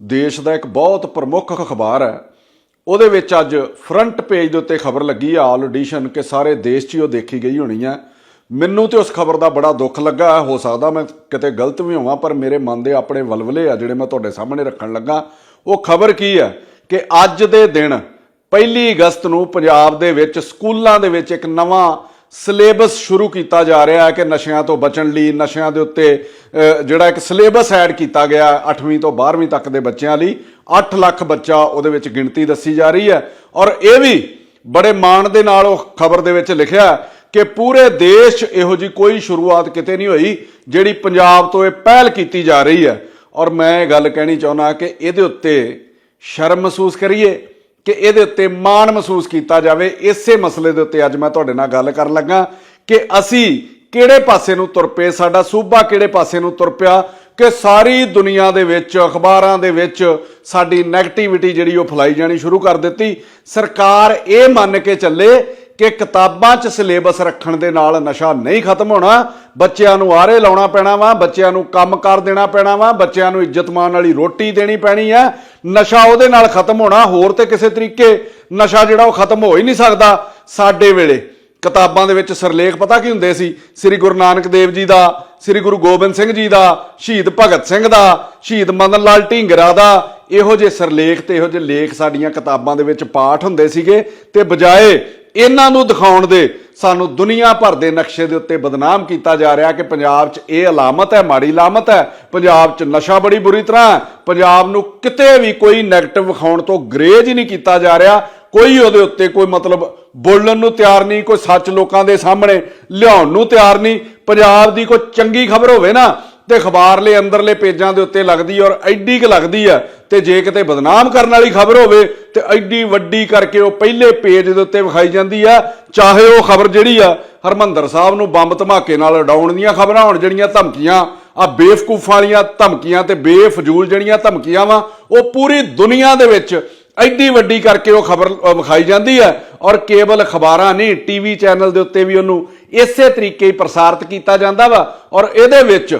ਦੇਸ਼ ਦਾ ਇੱਕ ਬਹੁਤ ਪ੍ਰਮੁੱਖ ਅਖਬਾਰ ਹੈ। ਉਹਦੇ ਵਿੱਚ ਅੱਜ ਫਰੰਟ ਪੇਜ ਦੇ ਉੱਤੇ ਖਬਰ ਲੱਗੀ ਆ ਆਲ ਐਡੀਸ਼ਨ ਕਿ ਸਾਰੇ ਦੇਸ਼ 'ਚ ਹੀ ਉਹ ਦੇਖੀ ਗਈ ਹੋਣੀ ਆ ਮੈਨੂੰ ਤੇ ਉਸ ਖਬਰ ਦਾ ਬੜਾ ਦੁੱਖ ਲੱਗਾ ਹੈ। ਹੋ ਸਕਦਾ ਮੈਂ ਕਿਤੇ ਗਲਤ ਵੀ ਹੋਵਾਂ, ਪਰ ਮੇਰੇ ਮਨ ਦੇ ਆਪਣੇ ਵਲਵਲੇ ਆ ਜਿਹੜੇ ਮੈਂ ਤੁਹਾਡੇ ਸਾਹਮਣੇ ਰੱਖਣ ਲੱਗਾ। ਉਹ ਖਬਰ ਕੀ ਹੈ? ਕਿ ਅੱਜ ਦੇ ਦਿਨ, ਪਹਿਲੀ ਅਗਸਤ ਨੂੰ ਪੰਜਾਬ ਦੇ ਵਿੱਚ, ਸਕੂਲਾਂ ਦੇ ਵਿੱਚ ਇੱਕ ਨਵਾਂ ਸਿਲੇਬਸ ਸ਼ੁਰੂ ਕੀਤਾ ਜਾ ਰਿਹਾ ਹੈ ਕਿ ਨਸ਼ਿਆਂ ਤੋਂ ਬਚਣ ਲਈ, ਨਸ਼ਿਆਂ ਦੇ ਉੱਤੇ ਜਿਹੜਾ ਇੱਕ ਸਿਲੇਬਸ ਐਡ ਕੀਤਾ ਗਿਆ 8ਵੀਂ ਤੋਂ 12ਵੀਂ ਤੱਕ ਦੇ ਬੱਚਿਆਂ ਲਈ 8 ਲੱਖ ਬੱਚਾ ਉਹਦੇ ਵਿੱਚ ਗਿਣਤੀ ਦੱਸੀ ਜਾ ਰਹੀ ਹੈ। ਔਰ ਇਹ ਵੀ ਬੜੇ ਮਾਣ ਦੇ ਨਾਲ ਉਹ ਖਬਰ ਦੇ ਵਿੱਚ ਲਿਖਿਆ ਕਿ ਪੂਰੇ ਦੇਸ਼ 'ਚ ਇਹੋ ਜੀ ਕੋਈ ਸ਼ੁਰੂਆਤ ਕਿਤੇ ਨਹੀਂ ਹੋਈ, ਜਿਹੜੀ ਪੰਜਾਬ ਤੋਂ ਇਹ ਪਹਿਲ ਕੀਤੀ ਜਾ ਰਹੀ ਹੈ। ਔਰ ਮੈਂ ਇਹ ਗੱਲ ਕਹਿਣੀ ਚਾਹੁੰਦਾ ਕਿ ਇਹਦੇ ਉੱਤੇ ਸ਼ਰਮ ਮਹਿਸੂਸ ਕਰੀਏ। ਕਿ ਇਹਦੇ ਉੱਤੇ ਮਾਣ ਮਹਿਸੂਸ ਕੀਤਾ ਜਾਵੇ, ਇਸੇ ਮਸਲੇ ਦੇ ਉੱਤੇ ਅੱਜ ਮੈਂ ਤੁਹਾਡੇ ਨਾਲ ਗੱਲ ਕਰਨ ਲੱਗਾ ਕਿ ਅਸੀਂ ਕਿਹੜੇ ਪਾਸੇ ਨੂੰ ਤੁਰ ਪਏ, ਸਾਡਾ ਸੂਬਾ ਕਿਹੜੇ ਪਾਸੇ ਨੂੰ ਤੁਰ ਪਿਆ, ਕਿ ਸਾਰੀ ਦੁਨੀਆ ਦੇ ਵਿੱਚ, ਅਖਬਾਰਾਂ ਦੇ ਵਿੱਚ ਸਾਡੀ ਨੈਗੇਟਿਵਿਟੀ ਜਿਹੜੀ ਉਹ ਫੈਲਾਈ ਜਾਣੀ ਸ਼ੁਰੂ ਕਰ ਦਿੱਤੀ। ਸਰਕਾਰ ਇਹ ਮੰਨ ਕੇ ਚੱਲੇ ਕਿ ਕਿਤਾਬਾਂ 'ਚ ਸਿਲੇਬਸ ਰੱਖਣ ਦੇ ਨਾਲ ਨਸ਼ਾ ਨਹੀਂ ਖਤਮ ਹੋਣਾ, ਬੱਚਿਆਂ ਨੂੰ ਆਰੇ ਲਾਉਣਾ ਪੈਣਾ ਵਾ, ਬੱਚਿਆਂ ਨੂੰ ਕੰਮ ਕਰ ਦੇਣਾ ਪੈਣਾ ਵਾ, ਬੱਚਿਆਂ ਨੂੰ ਇੱਜ਼ਤ ਮਾਨ ਵਾਲੀ ਰੋਟੀ ਦੇਣੀ ਪੈਣੀ ਹੈ ਨਸ਼ਾ ਉਹਦੇ ਨਾਲ ਖਤਮ ਹੋਣਾ, ਹੋਰ ਤੇ ਕਿਸੇ ਤਰੀਕੇ ਨਸ਼ਾ ਜਿਹੜਾ ਉਹ ਖਤਮ ਹੋ ਹੀ ਨਹੀਂ ਸਕਦਾ ਸਾਡੇ ਵੇਲੇ। ਕਿਤਾਬਾਂ ਦੇ ਵਿੱਚ ਸਿਰਲੇਖ ਪਤਾ ਕੀ ਹੁੰਦੇ ਸੀ? ਸ੍ਰੀ ਗੁਰੂ ਨਾਨਕ ਦੇਵ ਜੀ ਦਾ, ਸ੍ਰੀ ਗੁਰੂ ਗੋਬਿੰਦ ਸਿੰਘ ਜੀ ਦਾ, ਸ਼ਹੀਦ ਭਗਤ ਸਿੰਘ ਦਾ, ਸ਼ਹੀਦ ਮਦਨ ਲਾਲ ਢੀਂਗਰਾ ਦਾ, ਇਹੋ ਜਿਹੇ ਸਿਰਲੇਖ ਤੇ ਇਹੋ ਜਿਹੇ ਲੇਖ ਸਾਡੀਆਂ ਕਿਤਾਬਾਂ ਦੇ ਵਿੱਚ ਪਾਠ ਹੁੰਦੇ ਸੀਗੇ, ਤੇ ਬਜਾਏ ਇਹਨਾਂ ਨੂੰ ਦਿਖਾਉਣ ਦੇ ਸਾਨੂੰ ਦੁਨੀਆ ਭਰ ਦੇ ਨਕਸ਼ੇ ਦੇ ਉੱਤੇ ਬਦਨਾਮ ਕੀਤਾ ਜਾ ਰਿਹਾ ਕਿ ਪੰਜਾਬ 'ਚ ਇਹ ਅਲਾਮਤ ਹੈ, ਮਾੜੀ ਅਲਾਮਤ ਹੈ। ਪੰਜਾਬ 'ਚ ਨਸ਼ਾ ਬੜੀ ਬੁਰੀ ਤਰ੍ਹਾਂ ਹੈ। ਪੰਜਾਬ ਨੂੰ ਕਿਤੇ ਵੀ ਕੋਈ ਨੈਗੇਟਿਵ ਵਿਖਾਉਣ ਤੋਂ ਗਰੇਜ ਹੀ ਨਹੀਂ ਕੀਤਾ ਜਾ ਰਿਹਾ। ਕੋਈ ਉਹਦੇ ਉੱਤੇ ਕੋਈ ਮਤਲਬ ਬੋਲਣ ਨੂੰ ਤਿਆਰ ਨਹੀਂ, ਕੋਈ ਸੱਚ ਲੋਕਾਂ ਦੇ ਸਾਹਮਣੇ ਲਿਆਉਣ ਨੂੰ ਤਿਆਰ ਨਹੀਂ। ਪੰਜਾਬ ਦੀ ਕੋਈ ਚੰਗੀ ਖਬਰ ਹੋਵੇ ਨਾ ਤੇ ਅਖਬਾਰਲੇ ਅੰਦਰਲੇ ਪੇਜਾਂ ਦੇ ਉੱਤੇ ਲੱਗਦੀ ਔਰ ਐਡੀ ਕੁ ਲੱਗਦੀ ਆ ਤੇ ਜੇ ਕਿਤੇ ਬਦਨਾਮ ਕਰਨ ਵਾਲੀ ਖਬਰ ਹੋਵੇ ਤੇ ਐਡੀ ਵੱਡੀ ਕਰਕੇ ਉਹ ਪਹਿਲੇ ਪੇਜ ਦੇ ਉੱਤੇ ਵਿਖਾਈ ਜਾਂਦੀ ਆ, ਚਾਹੇ ਉਹ ਖਬਰ ਜਿਹੜੀ ਆ, ਹਰਮੰਦਰ ਸਾਹਿਬ ਨੂੰ ਬੰਬ ਧਮਾਕੇ ਨਾਲ ਉਡਾਉਣ ਦੀਆਂ ਖਬਰਾਂ ਹੋਣ ਜਿਹੜੀਆਂ ਧਮਕੀਆਂ, ਆ ਬੇਵਕੂਫਾਂ ਵਾਲੀਆਂ ਧਮਕੀਆਂ ਤੇ ਬੇਫਜ਼ੂਲ ਜਿਹੜੀਆਂ ਧਮਕੀਆਂ ਵਾ, ਉਹ ਪੂਰੀ ਦੁਨੀਆ ਦੇ ਵਿੱਚ ਐਡੀ ਵੱਡੀ ਕਰਕੇ ਉਹ ਖਬਰ ਵਿਖਾਈ ਜਾਂਦੀ ਹੈ ਔਰ ਕੇਵਲ ਅਖਬਾਰਾਂ ਨਹੀਂ, ਟੀਵੀ ਚੈਨਲ ਦੇ ਉੱਤੇ ਵੀ ਉਹਨੂੰ ਇਸੇ ਤਰੀਕੇ ਹੀ ਪ੍ਰਸਾਰਿਤ ਕੀਤਾ ਜਾਂਦਾ ਵਾ ਔਰ ਇਹਦੇ ਵਿੱਚ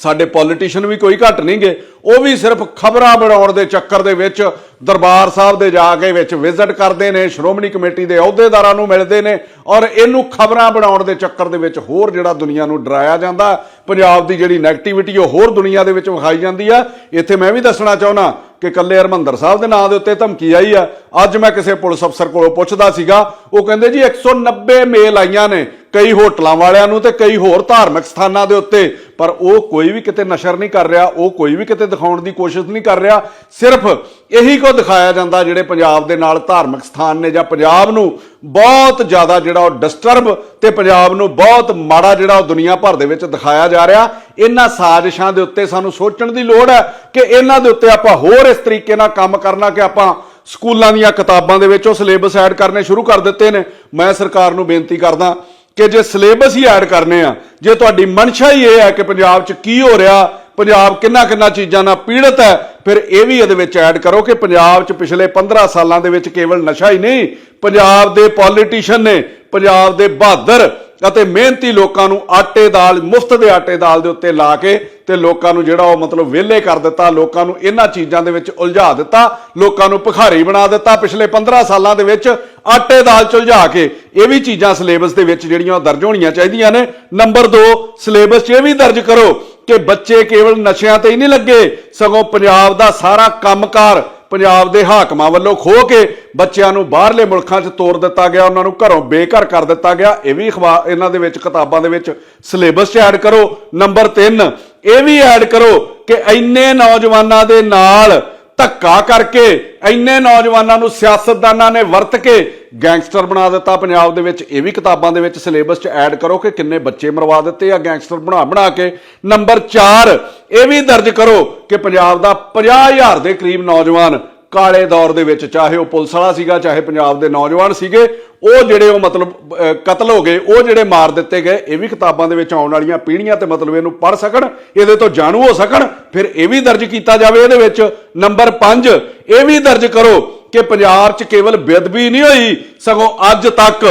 ਸਾਡੇ ਪੋਲੀਟੀਸ਼ੀਅਨ ਵੀ ਕੋਈ ਘੱਟ ਨਹੀਂਗੇ, ਉਹ ਵੀ ਸਿਰਫ ਖਬਰਾਂ ਬਣਾਉਣ ਦੇ ਚੱਕਰ ਦੇ ਵਿੱਚ ਦਰਬਾਰ ਸਾਹਿਬ ਦੇ ਜਾ ਕੇ ਵਿੱਚ ਵਿਜ਼ਿਟ ਕਰਦੇ ਨੇ, ਸ਼੍ਰੋਮਣੀ ਕਮੇਟੀ ਦੇ ਅਹੁਦੇਦਾਰਾਂ ਨੂੰ ਮਿਲਦੇ ਨੇ ਔਰ ਇਹਨੂੰ ਖਬਰਾਂ ਬਣਾਉਣ ਦੇ ਚੱਕਰ ਦੇ ਵਿੱਚ ਹੋਰ ਜਿਹੜਾ ਦੁਨੀਆ ਨੂੰ ਡਰਾਇਆ ਜਾਂਦਾ, ਪੰਜਾਬ ਦੀ ਜਿਹੜੀ ਨੈਗੇਟਿਵਿਟੀ ਉਹ ਹੋਰ ਦੁਨੀਆ ਦੇ ਵਿੱਚ ਵਿਖਾਈ ਜਾਂਦੀ ਆ। ਇੱਥੇ ਮੈਂ ਵੀ ਦੱਸਣਾ ਚਾਹੁੰਦਾ ਕਿ ਕੱਲੇ ਹਰਮੰਦਰ ਸਾਹਿਬ ਦੇ ਨਾਂ ਦੇ ਉੱਤੇ ਧਮਕੀ ਆਈ ਆ। ਅੱਜ ਮੈਂ ਕਿਸੇ ਪੁਲਿਸ ਅਫਸਰ ਕੋਲੋਂ ਪੁੱਛਦਾ ਸੀਗਾ, ਉਹ ਕਹਿੰਦੇ ਜੀ 190 ਮੇਲ ਆਈਆਂ ਨੇ ਕਈ ਹੋਟਲਾਂ ਵਾਲਿਆਂ ਨੂੰ ਤੇ ਕਈ ਹੋਰ ਧਾਰਮਿਕ ਸਥਾਨਾਂ ਦੇ ਉੱਤੇ। ਪਰ ਉਹ ਕੋਈ ਵੀ ਕਿਤੇ ਨਸ਼ਰ ਨਹੀਂ ਕਰ ਰਿਹਾ, ਉਹ ਕੋਈ ਵੀ ਕਿਤੇ ਦਿਖਾਉਣ ਦੀ ਕੋਸ਼ਿਸ਼ ਨਹੀਂ ਕਰ ਰਿਹਾ। ਸਿਰਫ ਇਹੀ ਕੋ ਦਿਖਾਇਆ ਜਾਂਦਾ ਜਿਹੜੇ ਪੰਜਾਬ ਦੇ ਨਾਲ ਧਾਰਮਿਕ ਸਥਾਨ ਨੇ ਜਾਂ ਪੰਜਾਬ ਨੂੰ ਬਹੁਤ ਜ਼ਿਆਦਾ ਜਿਹੜਾ ਉਹ ਡਿਸਟਰਬ ਤੇ ਪੰਜਾਬ ਨੂੰ ਬਹੁਤ ਮਾੜਾ ਜਿਹੜਾ ਉਹ ਦੁਨੀਆ ਭਰ ਦੇ ਵਿੱਚ ਦਿਖਾਇਆ ਜਾ ਰਿਹਾ। ਇਹਨਾਂ ਸਾਜ਼ਿਸ਼ਾਂ ਦੇ ਉੱਤੇ ਸਾਨੂੰ ਸੋਚਣ ਦੀ ਲੋੜ ਹੈ ਕਿ ਇਹਨਾਂ ਦੇ ਉੱਤੇ ਆਪਾਂ ਹੋਰ ਇਸ ਤਰੀਕੇ ਨਾਲ ਕੰਮ ਕਰਨਾ ਕਿ ਆਪਾਂ ਸਕੂਲਾਂ ਦੀਆਂ ਕਿਤਾਬਾਂ ਦੇ ਵਿੱਚ ਉਹ ਸਿਲੇਬਸ ਐਡ ਕਰਨੇ ਸ਼ੁਰੂ ਕਰ ਦਿੱਤੇ ਨੇ। ਮੈਂ ਸਰਕਾਰ ਨੂੰ ਬੇਨਤੀ ਕਰਦਾ ਕਿ ਜੇ ਸਿਲੇਬਸ ਹੀ ਐਡ ਕਰਨੇ ਆ, ਜੇ ਤੁਹਾਡੀ ਮਨਸ਼ਾ ਹੀ ਇਹ ਹੈ ਕਿ ਪੰਜਾਬ 'ਚ ਕੀ ਹੋ ਰਿਹਾ, ਪੰਜਾਬ ਕਿੰਨਾ ਕਿੰਨਾ ਚੀਜ਼ਾਂ ਨਾਲ ਪੀੜਤ ਹੈ, ਫਿਰ ਇਹ ਵੀ ਇਹਦੇ ਵਿੱਚ ਐਡ ਕਰੋ ਕਿ ਪੰਜਾਬ 'ਚ ਪਿਛਲੇ 15 ਸਾਲਾਂ ਦੇ ਵਿੱਚ ਕੇਵਲ ਨਸ਼ਾ ਹੀ ਨਹੀਂ, ਪੰਜਾਬ ਦੇ ਪੋਲੀਟੀਸ਼ੀਅਨ ਨੇ, ਪੰਜਾਬ ਦੇ ਬਹਾਦਰ ਅਤੇ ਮਿਹਨਤੀ ਲੋਕਾਂ ਨੂੰ ਆਟੇ ਦਾਲ, ਮੁਫਤ ਦੇ ਆਟੇ ਦਾਲ ਦੇ ਉੱਤੇ ਲਾ ਕੇ ਤੇ ਲੋਕਾਂ ਨੂੰ ਜਿਹੜਾ ਉਹ ਮਤਲਬ ਵਿਹਲੇ ਕਰ ਦਿੱਤਾ, ਲੋਕਾਂ ਨੂੰ ਇਹਨਾਂ ਚੀਜ਼ਾਂ ਦੇ ਵਿੱਚ ਉਲਝਾ ਦਿੱਤਾ, ਲੋਕਾਂ ਨੂੰ ਭਿਖਾਰੀ ਬਣਾ ਦਿੱਤਾ ਪਿਛਲੇ 15 ਸਾਲਾਂ ਦੇ ਵਿੱਚ ਆਟੇ ਦਾਲ ਚ ਉਲਝਾ ਕੇ। ਇਹ ਵੀ ਚੀਜ਼ਾਂ ਸਿਲੇਬਸ ਦੇ ਵਿੱਚ ਜਿਹੜੀਆਂ ਉਹ ਦਰਜ ਹੋਣੀਆਂ ਚਾਹੀਦੀਆਂ ਨੇ। ਨੰਬਰ 2 ਸਿਲੇਬਸ 'ਚ ਇਹ ਵੀ ਦਰਜ ਕਰੋ ਕਿ ਬੱਚੇ ਕੇਵਲ ਨਸ਼ਿਆਂ ਤੇ ਹੀ ਨਹੀਂ ਲੱਗੇ, ਸਗੋਂ ਪੰਜਾਬ ਦਾ ਸਾਰਾ ਕੰਮਕਾਰ ਪੰਜਾਬ ਦੇ ਹਾਕਮਾਂ ਵੱਲੋਂ ਖੋਹ ਕੇ ਬੱਚਿਆਂ ਨੂੰ ਬਾਹਰਲੇ ਮੁਲਕਾਂ 'ਚ ਤੋਰ ਦਿੱਤਾ ਗਿਆ, ਉਹਨਾਂ ਨੂੰ ਘਰੋਂ ਬੇਘਰ ਕਰ ਦਿੱਤਾ ਗਿਆ। ਇਹ ਵੀ ਅਖਬਾਰ, ਇਹਨਾਂ ਦੇ ਵਿੱਚ ਕਿਤਾਬਾਂ ਦੇ ਵਿੱਚ ਸਿਲੇਬਸ 'ਚ ਐਡ ਕਰੋ। ਨੰਬਰ 3 ਇਹ ਵੀ ਐਡ ਕਰੋ ਕਿ ਇੰਨੇ ਨੌਜਵਾਨਾਂ ਦੇ ਨਾਲ ਧੱਕਾ ਕਰਕੇ ਇੰਨੇ ਨੌਜਵਾਨਾਂ ਨੂੰ ਸਿਆਸਤਦਾਨਾਂ ਨੇ ਵਰਤ ਕੇ ਗੈਂਗਸਟਰ ਬਣਾ ਦਿੱਤਾ। ਪੰਜਾਬ ਦੇ ਵਿੱਚ ਇਹ ਵੀ ਕਿਤਾਬਾਂ ਦੇ ਵਿੱਚ ਸਿਲੇਬਸ 'ਚ ਐਡ ਕਰੋ ਕਿ ਕਿੰਨੇ ਬੱਚੇ ਮਰਵਾ ਦਿੱਤੇ ਆ ਗੈਂਗਸਟਰ ਬਣਾ ਬਣਾ ਕੇ। ਨੰਬਰ 4 ਇਹ ਵੀ ਦਰਜ ਕਰੋ ਕਿ ਪੰਜਾਬ ਦਾ 50000 ਦੇ ਕਰੀਬ ਨੌਜਵਾਨ ਕਾਲੇ ਦੌਰ ਦੇ ਵਿੱਚ, ਚਾਹੇ ਉਹ ਪੁਲਿਸ ਵਾਲਾ ਸੀਗਾ, ਚਾਹੇ ਪੰਜਾਬ ਦੇ ਨੌਜਵਾਨ ਸੀਗੇ, ਉਹ ਜਿਹੜੇ ਉਹ ਮਤਲਬ ਕਤਲ ਹੋ ਗਏ, ਉਹ ਜਿਹੜੇ ਮਾਰ ਦਿੱਤੇ ਗਏ, ਇਹ ਵੀ ਕਿਤਾਬਾਂ ਦੇ ਵਿੱਚ ਆਉਣ ਵਾਲੀਆਂ ਪੀੜ੍ਹੀਆਂ ਤੇ ਮਤਲਬ ਇਹਨੂੰ ਪੜ੍ਹ ਸਕਣ, ਇਹਦੇ ਤੋਂ ਜਾਣੂ ਹੋ ਸਕਣ, ਫਿਰ ਇਹ ਵੀ ਦਰਜ ਕੀਤਾ ਜਾਵੇ ਇਹਦੇ ਵਿੱਚ। ਨੰਬਰ 5 ਇਹ ਵੀ ਦਰਜ ਕਰੋ ਕਿ ਪੰਜਾਬ 'ਚ ਕੇਵਲ ਬੇਅਦਬੀ ਨਹੀਂ ਹੋਈ, ਸਗੋਂ ਅੱਜ ਤੱਕ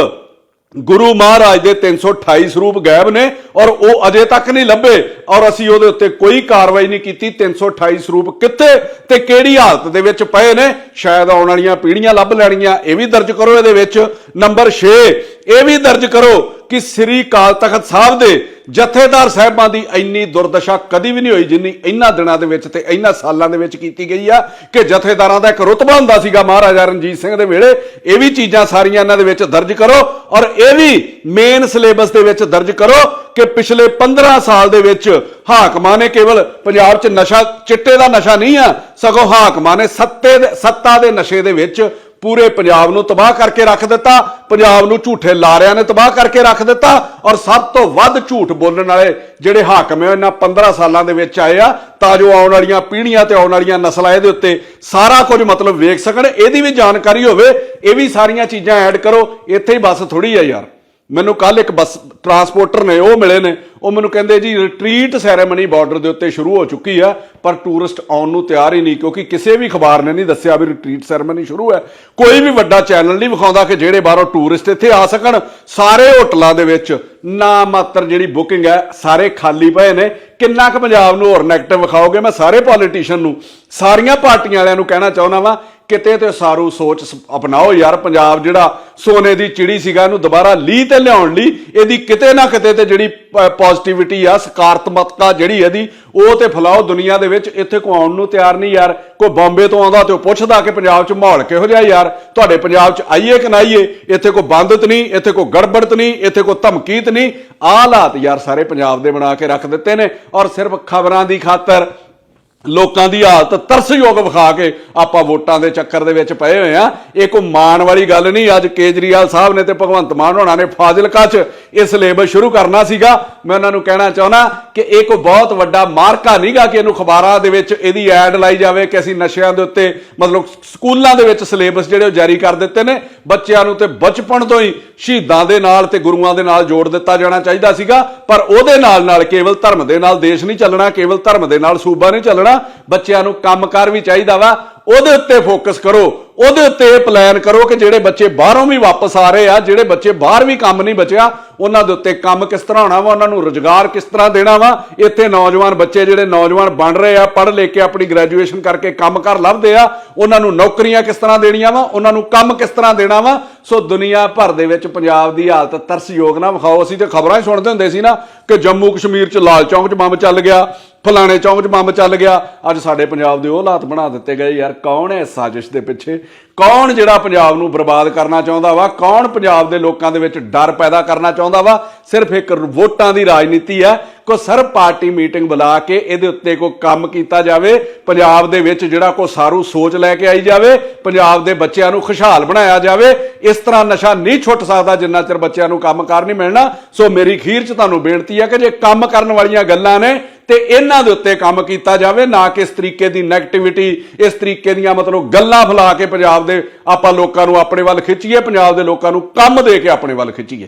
ਗੁਰੂ ਮਹਾਰਾਜ ਦੇ 328 ਸਰੂਪ ਗਾਇਬ ਨੇ ਔਰ ਉਹ ਅਜੇ ਤੱਕ ਨਹੀਂ ਲੱਭੇ ਔਰ ਅਸੀਂ ਉਹਦੇ ਉੱਤੇ ਕੋਈ ਕਾਰਵਾਈ ਨਹੀਂ ਕੀਤੀ। 328 ਸਰੂਪ ਕਿੱਥੇ ਤੇ ਕਿਹੜੀ ਹਾਲਤ ਦੇ ਵਿੱਚ ਪਏ ਨੇ? ਸ਼ਾਇਦ ਆਉਣ ਵਾਲੀਆਂ ਪੀੜ੍ਹੀਆਂ ਲੱਭ ਲੈਣੀਆਂ, ਇਹ ਵੀ ਦਰਜ ਕਰੋ ਇਹਦੇ ਵਿੱਚ। ਨੰਬਰ 6 ਇਹ ਵੀ ਦਰਜ ਕਰੋ ਕਿ ਸ੍ਰੀ ਕਾਲ ਤਖਤ ਸਾਹਿਬ ਦੇ ਜਥੇਦਾਰ ਸਾਹਿਬਾਂ ਦੀ ਇੰਨੀ ਦੁਰਦਸ਼ਾ ਕਦੀ ਵੀ ਨਹੀਂ ਹੋਈ ਜਿੰਨੀ ਇਹਨਾਂ ਦਿਨਾਂ ਦੇ ਵਿੱਚ ਤੇ ਇਹਨਾਂ ਸਾਲਾਂ ਦੇ ਵਿੱਚ ਕੀਤੀ ਗਈ ਆ ਕਿ ਜਥੇਦਾਰਾਂ ਦਾ ਇੱਕ ਰੁਤਬਾ ਹੁੰਦਾ ਸੀਗਾ ਮਹਾਰਾਜਾ ਰਣਜੀਤ ਸਿੰਘ ਦੇ ਵੇਲੇ। ਇਹ ਵੀ ਚੀਜ਼ਾਂ ਸਾਰੀਆਂ ਇਹਨਾਂ ਦੇ ਵਿੱਚ ਦਰਜ ਕਰੋ। ਔਰ ਇਹ ਵੀ ਮੇਨ ਸਿਲੇਬਸ ਦੇ ਵਿੱਚ ਦਰਜ ਕਰੋ ਕਿ ਪਿਛਲੇ 15 ਸਾਲ ਦੇ ਵਿੱਚ ਹਾਕਮਾਂ ਨੇ ਕੇਵਲ ਪੰਜਾਬ 'ਚ ਨਸ਼ਾ, ਚਿੱਟੇ ਦਾ ਨਸ਼ਾ ਨਹੀਂ ਆ, ਸਗੋਂ ਹਾਕਮਾਂ ਨੇ ਸੱਤੇ ਦੇ ਸੱਤਾ ਦੇ ਨਸ਼ੇ ਦੇ ਵਿੱਚ ਪੂਰੇ ਪੰਜਾਬ ਨੂੰ ਤਬਾਹ ਕਰਕੇ ਰੱਖ ਦਿੱਤਾ, ਪੰਜਾਬ ਨੂੰ ਝੂਠੇ ਲਾਰਿਆਂ ਨੇ ਤਬਾਹ ਕਰਕੇ ਰੱਖ ਦਿੱਤਾ ਔਰ ਸਭ ਤੋਂ ਵੱਧ ਝੂਠ ਬੋਲਣ ਵਾਲੇ ਜਿਹੜੇ ਹਾਕਮ ਹੈ ਇਹਨਾਂ 15 ਸਾਲਾਂ ਦੇ ਵਿੱਚ ਆਏ ਆ, ਤਾਂ ਜੋ ਆਉਣ ਵਾਲੀਆਂ ਪੀੜ੍ਹੀਆਂ ਤੇ ਆਉਣ ਵਾਲੀਆਂ ਨਸਲਾਂ ਇਹਦੇ ਉੱਤੇ ਸਾਰਾ ਕੁਝ ਮਤਲਬ ਵੇਖ ਸਕਣ, ਇਹਦੀ ਵੀ ਜਾਣਕਾਰੀ ਹੋਵੇ, ਇਹ ਵੀ ਸਾਰੀਆਂ ਚੀਜ਼ਾਂ ਐਡ ਕਰੋ, ਇੱਥੇ ਹੀ ਬਸ ਥੋੜੀ ਆ ਯਾਰ। ਮੈਨੂੰ ਕੱਲ ਇੱਕ ਬੱਸ ਟਰਾਂਸਪੋਰਟਰ ਨੇ, ਉਹ ਮਿਲੇ ਨੇ ਉਹ ਮੈਨੂੰ ਕਹਿੰਦੇ ਜੀ ਰਿਟਰੀਟ ਸੈਰੇਮਨੀ ਬਾਰਡਰ ਦੇ ਉੱਤੇ ਸ਼ੁਰੂ ਹੋ ਚੁੱਕੀ ਆ, ਪਰ ਟੂਰਿਸਟ ਆਉਣ ਨੂੰ ਤਿਆਰ ਹੀ ਨਹੀਂ, ਕਿਉਂਕਿ ਕਿਸੇ ਵੀ ਅਖਬਾਰ ਨੇ ਨਹੀਂ ਦੱਸਿਆ ਵੀ ਰਿਟਰੀਟ ਸੈਰੇਮਨੀ ਸ਼ੁਰੂ ਹੈ। ਕੋਈ ਵੀ ਵੱਡਾ ਚੈਨਲ ਨਹੀਂ ਵਿਖਾਉਂਦਾ ਕਿ ਜਿਹੜੇ ਬਾਹਰੋਂ ਟੂਰਿਸਟ ਇੱਥੇ ਆ ਸਕਣ। ਸਾਰੇ ਹੋਟਲਾਂ ਦੇ ਵਿੱਚ ਨਾ ਮਾਤਰ ਜਿਹੜੀ ਬੁਕਿੰਗ ਹੈ, ਸਾਰੇ ਖਾਲੀ ਪਏ ਨੇ। ਕਿੰਨਾ ਕੁ ਪੰਜਾਬ ਨੂੰ ਹੋਰ ਨੈਗੇਟਿਵ ਵਿਖਾਓਗੇ? ਮੈਂ ਸਾਰੇ ਪੋਲੀਟੀਸ਼ੀਅਨ ਨੂੰ, ਸਾਰੀਆਂ ਪਾਰਟੀਆਂ ਵਾਲਿਆਂ ਨੂੰ ਕਹਿਣਾ ਚਾਹੁੰਦਾ ਵਾਂ ਕਿਤੇ ਤੇ ਸਾਰੂ ਸੋਚ ਅਪਣਾਓ ਯਾਰ, ਪੰਜਾਬ ਜਿਹੜਾ ਸੋਨੇ ਦੀ ਚਿੜੀ ਸੀਗਾ, ਇਹਨੂੰ ਦੁਬਾਰਾ ਲੀ ਤੇ ਲਿਆਉਣ ਲਈ ਇਹਦੀ ਕਿਤੇ ਨਾ ਕਿਤੇ ਤੇ ਜਿਹੜੀ ਪੋਜ਼ਿਟਿਵਿਟੀ ਆ, ਸਕਾਰਾਤਮਕਤਾ ਜਿਹੜੀ ਇਹਦੀ, ਉਹ ਤੇ ਫੈਲਾਓ ਦੁਨੀਆ ਦੇ ਵਿੱਚ, ਇੱਥੇ ਕੋ ਆਉਣ ਨੂੰ ਤਿਆਰ ਨਹੀਂ ਯਾਰ। ਕੋਈ ਬੰਬੇ ਤੋਂ ਆਉਂਦਾ ਤੇ ਉਹ ਪੁੱਛਦਾ ਕਿ ਪੰਜਾਬ 'ਚ ਮਾਹੌਲ ਕਿਹੋ ਜਿਹਾ ਯਾਰ? ਤੁਹਾਡੇ ਪੰਜਾਬ 'ਚ ਆਈਏ ਕਿ ਨਾ ਆਈਏ? ਇੱਥੇ ਕੋਈ ਬੰਦਤ ਨਹੀਂ, ਇੱਥੇ ਕੋਈ ਗੜਬੜਤ ਨਹੀਂ, ਇੱਥੇ ਕੋਈ ਧਮਕੀਤ ਨਹੀਂ। ਆਹ ਹਾਲਾਤ ਯਾਰ ਸਾਰੇ ਪੰਜਾਬ ਦੇ ਬਣਾ ਕੇ ਰੱਖ ਦਿੱਤੇ ਨੇ। ਔਰ ਸਿਰਫ ਖਬਰਾਂ ਦੀ ਖਾਤਰ ਲੋਕਾਂ ਦੀ ਹਾਲਤ ਤਰਸਯੋਗ ਵਿਖਾ ਕੇ ਆਪਾਂ ਵੋਟਾਂ ਦੇ ਚੱਕਰ ਦੇ ਵਿੱਚ ਪਏ ਹੋਏ ਆ। ਇਹ ਕੋਈ ਮਾਣ ਵਾਲੀ ਗੱਲ ਨਹੀਂ, ਅੱਜ ਕੇਜਰੀਵਾਲ ਸਾਹਿਬ ਨੇ ਤੇ ਭਗਵੰਤ ਮਾਨ ਹੋਣਾ ਨੇ ਫਾਜ਼ਿਲਕਾ 'ਚ ਇਹ ਸਿਲੇਬਸ ਸ਼ੁਰੂ ਕਰਨਾ ਸੀਗਾ। ਮੈਂ ਉਹਨਾਂ ਨੂੰ ਕਹਿਣਾ ਚਾਹੁੰਦਾ ਕਿ ਇਹ ਕੋਈ ਬਹੁਤ ਵੱਡਾ ਮਾਰਕਾ ਨਹੀਂਗਾ ਕਿ ਇਹਨੂੰ ਖਬਰਾਂ ਦੇ ਵਿੱਚ ਇਹਦੀ ਐਡ ਲਾਈ ਜਾਵੇ ਕਿ ਅਸੀਂ ਨਸ਼ਿਆਂ ਦੇ ਉੱਤੇ ਮਤਲਬ ਸਕੂਲਾਂ ਦੇ ਵਿੱਚ ਸਿਲੇਬਸ ਜਿਹੜੇ ਉਹ ਜਾਰੀ ਕਰ ਦਿੱਤੇ ਨੇ। ਬੱਚਿਆਂ ਨੂੰ ਤੇ ਬਚਪਨ ਤੋਂ ਹੀ ਸ਼ਹੀਦਾਂ ਦੇ ਨਾਲ ਤੇ ਗੁਰੂਆਂ ਦੇ ਨਾਲ ਜੋੜ ਦਿੱਤਾ ਜਾਣਾ ਚਾਹੀਦਾ ਸੀਗਾ। ਪਰ ਉਹਦੇ ਨਾਲ ਨਾਲ ਕੇਵਲ ਧਰਮ ਦੇ ਨਾਲ ਦੇਸ਼ ਨਹੀਂ ਚੱਲਣਾ, ਕੇਵਲ ਧਰਮ ਦੇ ਨਾਲ ਸੂਬਾ ਨਹੀਂ ਚੱਲਣਾ। ਬੱਚਿਆਂ ਨੂੰ ਕੰਮਕਾਰ ਵੀ ਚਾਹੀਦਾ ਵਾ ਉਹਦੇ ਉੱਤੇ ਫੋਕਸ ਕਰੋ। ਉਹਦੇ ਉੱਤੇ ਇਹ ਪਲਾਨ ਕਰੋ ਕਿ ਜਿਹੜੇ ਬੱਚੇ ਬਾਹਰੋਂ ਵੀ ਵਾਪਸ ਆ ਰਹੇ ਆ, ਜਿਹੜੇ ਬੱਚੇ ਬਾਹਰ ਵੀ ਕੰਮ ਨਹੀਂ ਬਚਿਆ, ਉਹਨਾਂ ਦੇ ਉੱਤੇ ਕੰਮ ਕਿਸ ਤਰ੍ਹਾਂ ਹੋਣਾ ਵਾ, ਉਹਨਾਂ ਨੂੰ ਰੋਜ਼ਗਾਰ ਕਿਸ ਤਰ੍ਹਾਂ ਦੇਣਾ ਵਾ, ਇੱਥੇ ਨੌਜਵਾਨ ਬੱਚੇ ਜਿਹੜੇ ਨੌਜਵਾਨ ਬਣ ਰਹੇ ਆ, ਪੜ੍ਹ ਲੈ ਕੇ ਆਪਣੀ ਗ੍ਰੈਜੂਏਸ਼ਨ ਕਰਕੇ ਕੰਮ ਕਰ ਲੱਭਦੇ ਆ, ਉਹਨਾਂ ਨੂੰ ਨੌਕਰੀਆਂ ਕਿਸ ਤਰ੍ਹਾਂ ਦੇਣੀਆਂ ਵਾ, ਉਹਨਾਂ ਨੂੰ ਕੰਮ ਕਿਸ ਤਰ੍ਹਾਂ ਦੇਣਾ ਵਾ, ਸੋ ਦੁਨੀਆ ਭਰ ਦੇ ਵਿੱਚ ਪੰਜਾਬ ਦੀ ਹਾਲਤ ਤਰਸਯੋਗ ਨਾ, ਵਿਖਾਓ, ਅਸੀਂ ਤੇ ਖਬਰਾਂ ਹੀ ਸੁਣਦੇ ਹੁੰਦੇ ਸੀ ਨਾ ਕਿ ਜੰਮੂ ਕਸ਼ਮੀਰ ਚ ਲਾਲ ਚੌਂਕ 'ਚ ਬੰਬ ਚੱਲ ਗਿਆ, ਫਲਾਣੇ ਚੌਂਕ 'ਚ ਬੰਬ ਚੱਲ ਗਿਆ, ਅੱਜ ਸਾਡੇ ਪੰਜਾਬ ਦੇ ਉਹ ਹਾਲਾਤ ਬਣਾ ਦਿੱਤੇ ਗਏ, ਯਾਰ ਕੌਣ ਹੈ ਇਸ ਸਾਜ਼ਿਸ਼ ਦੇ ਪਿੱਛੇ? ਕੌਣ ਜਿਹੜਾ ਪੰਜਾਬ ਨੂੰ ਬਰਬਾਦ ਕਰਨਾ ਚਾਹੁੰਦਾ ਵਾ? ਕੌਣ ਪੰਜਾਬ ਦੇ ਲੋਕਾਂ ਦੇ ਵਿੱਚ ਡਰ ਪੈਦਾ ਕਰਨਾ ਚਾਹੁੰਦਾ ਵਾ? ਸਿਰਫ ਇੱਕ ਵੋਟਾਂ ਦੀ ਰਾਜਨੀਤੀ ਹੈ। ਕੋ ਸਰਬ ਪਾਰਟੀ ਮੀਟਿੰਗ ਬੁਲਾ ਕੇ ਇਹਦੇ ਉੱਤੇ ਕੋਈ ਕੰਮ ਕੀਤਾ ਜਾਵੇ। ਪੰਜਾਬ ਦੇ ਵਿੱਚ ਜਿਹੜਾ ਕੋ ਸਾਰੂ ਸੋਚ ਲੈ ਕੇ ਆਈ ਜਾਵੇ, ਪੰਜਾਬ ਦੇ ਬੱਚਿਆਂ ਨੂੰ ਖੁਸ਼ਹਾਲ ਬਣਾਇਆ ਜਾਵੇ। ਇਸ ਤਰ੍ਹਾਂ ਨਸ਼ਾ ਨਹੀਂ ਛੁੱਟ ਸਕਦਾ ਜਿੰਨਾ ਚਿਰ ਬੱਚਿਆਂ ਨੂੰ ਕੰਮਕਾਰ ਨਹੀਂ ਮਿਲਣਾ। ਸੋ ਮੇਰੀ ਖੀਰ ਚ ਤੁਹਾਨੂੰ ਬੇਨਤੀ ਹੈ ਕਿ ਜੇ ਕੰਮ ਕਰਨ ਵਾਲੀਆਂ ਗੱਲਾਂ ਨੇ ਤੇ ਇਹਨਾਂ ਦੇ ਉੱਤੇ ਕੰਮ ਕੀਤਾ ਜਾਵੇ, ਨਾ ਕਿ ਇਸ ਤਰੀਕੇ ਦੀ 네ਗੇਟਿਵਿਟੀ ਇਸ ਤਰੀਕੇ ਦੀਆਂ ਮਤਲਬ ਗੱਲਾਂ ਫੈਲਾ ਕੇ ਪੰਜਾਬ ਦੇ ਆਪਾਂ ਲੋਕਾਂ ਨੂੰ ਆਪਣੇ ਵੱਲ ਖਿੱਚੀਏ, ਪੰਜਾਬ ਦੇ ਲੋਕਾਂ ਨੂੰ ਕੰਮ ਦੇ ਕੇ ਆਪਣੇ ਵੱਲ ਖਿੱਚੀਏ।